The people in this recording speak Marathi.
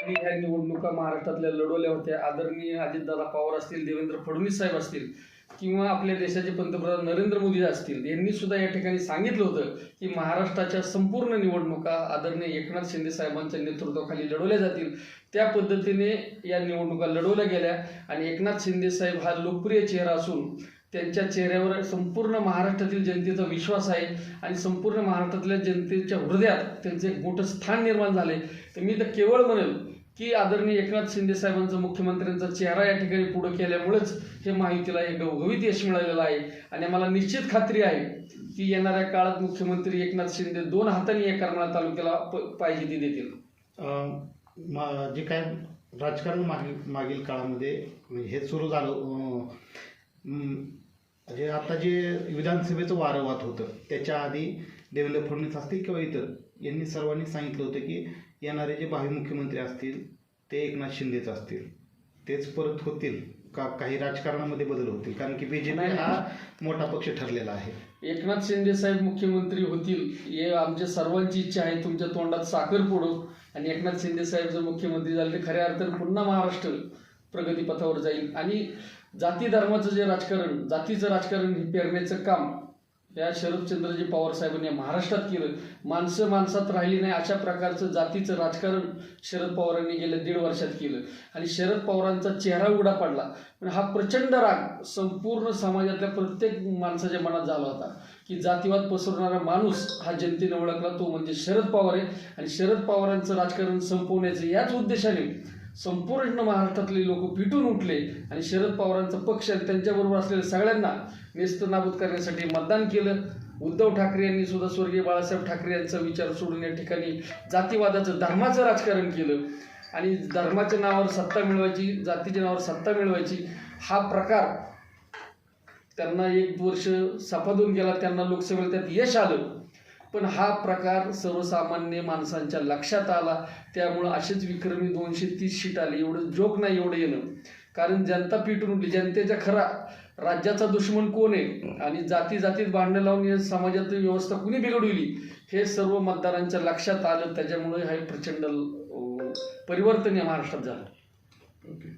या ह्या निवडणुका महाराष्ट्रातल्या लढवल्या होत्या. आदरणीय अजितदादा पवार असतील देवेंद्र फडणवीस साहेब असतील किंवा आपल्या देशाचे पंतप्रधान नरेंद्र मोदी असतील यांनी सुद्धा या ठिकाणी सांगितलं होतं की महाराष्ट्राच्या संपूर्ण निवडणुका आदरणीय एकनाथ शिंदे साहेबांच्या नेतृत्वाखाली लढवल्या जातील. त्या पद्धतीने या निवडणुका लढवल्या गेल्या आणि एकनाथ शिंदे साहेब हा लोकप्रिय चेहरा असून त्यांच्या चेहऱ्यावर संपूर्ण महाराष्ट्रातील जनतेचा विश्वास आहे आणि संपूर्ण महाराष्ट्रातल्या जनतेच्या हृदयात त्यांचं एक मोठं स्थान निर्माण झालंय. तर मी तर केवळ म्हणेल की आदरणीय एकनाथ शिंदे साहेबांचा मुख्यमंत्र्यांचा चेहरा या ठिकाणी पुढे केल्यामुळेच हे माहितीला एक गवगवीत यश मिळालेलं आहे. आणि मला निश्चित खात्री आहे की येणाऱ्या काळात मुख्यमंत्री एकनाथ शिंदे दोन हातांनी या करमाळा तालुक्याला प- पाहिजे ती देतील. मा- जे काय राजकारण मागील मागील काळामध्ये म्हणजे हे सुरू झालं म्हणजे हम्म, जे आता जे विधानसभेचं वारंवार होतं त्याच्या आधी देवेंद्र फडणवीस असतील किंवा इतर यांनी सर्वांनी सांगितलं होतं की येणारे जे भावी मुख्यमंत्री असतील ते एकनाथ शिंदेच असतील. तेच परत होतील. का काही राजकारणामध्ये बदल होतील. कारण की बीजेपी हा मोठा पक्ष ठरलेला आहे. एकनाथ शिंदे साहेब मुख्यमंत्री होतील हे आमच्या सर्वांची इच्छा आहे. तुमच्या तोंडात साखर पडू. आणि एकनाथ शिंदे साहेब जर मुख्यमंत्री झाले तर खऱ्या अर्थाने पुन्हा महाराष्ट्र प्रगतीपथावर जाईल. आणि जाती धर्माचं जे राजकारण जातीचं राजकारण हे पेरण्याचं काम या शरदचंद्रजी पवार साहेबांनी या महाराष्ट्रात केलं. माणसं माणसात राहिली नाही अशा प्रकारचं जातीचं राजकारण शरद पवारांनी गेल्या दीड वर्षात केलं. आणि शरद पवारांचा चेहरा उघडा पडला. पण हा प्रचंड राग संपूर्ण समाजातल्या प्रत्येक माणसाच्या मनात झाला होता की जातीवाद पसरवणारा माणूस हा जनतेने ओळखला तो म्हणजे शरद पवार आहे. आणि शरद पवारांचं राजकारण संपवण्याचं याच उद्देशाने संपूर्ण महाराष्ट्रातले लोक पिटून उठले आणि शरद पवारांचा पक्ष आणि त्यांच्याबरोबर असलेल्या सगळ्यांना नेस्त नाबूद करण्यासाठी मतदान केलं. उद्धव ठाकरे यांनी सुद्धा स्वर्गीय बाळासाहेब ठाकरे यांचा विचार सोडून या ठिकाणी जातीवादाचं धर्माचं राजकारण केलं. आणि धर्माच्या नावावर सत्ता मिळवायची जातीच्या नावावर सत्ता मिळवायची हा प्रकार त्यांना एक वर्ष सफादून गेला. त्यांना लोकसभेला त्यात यश आलं. पण हा प्रकार सर्वसामान्य माणसांच्या लक्षात आला. त्यामुळं असेच विक्रमी दोनशे तीस शीट आली. एवढं जोक नाही एवढं येणं. कारण जनता पिटून उठली. जनतेच्या खरा राज्याचा दुश्मन कोण आहे? आणि जाती जातीत भांडणं लावून या समाजात व्यवस्था कुणी बिघडवली? हे सर्व मतदारांच्या लक्षात आलं. त्याच्यामुळे हे प्रचंड परिवर्तन या महाराष्ट्रात झालं. ओके.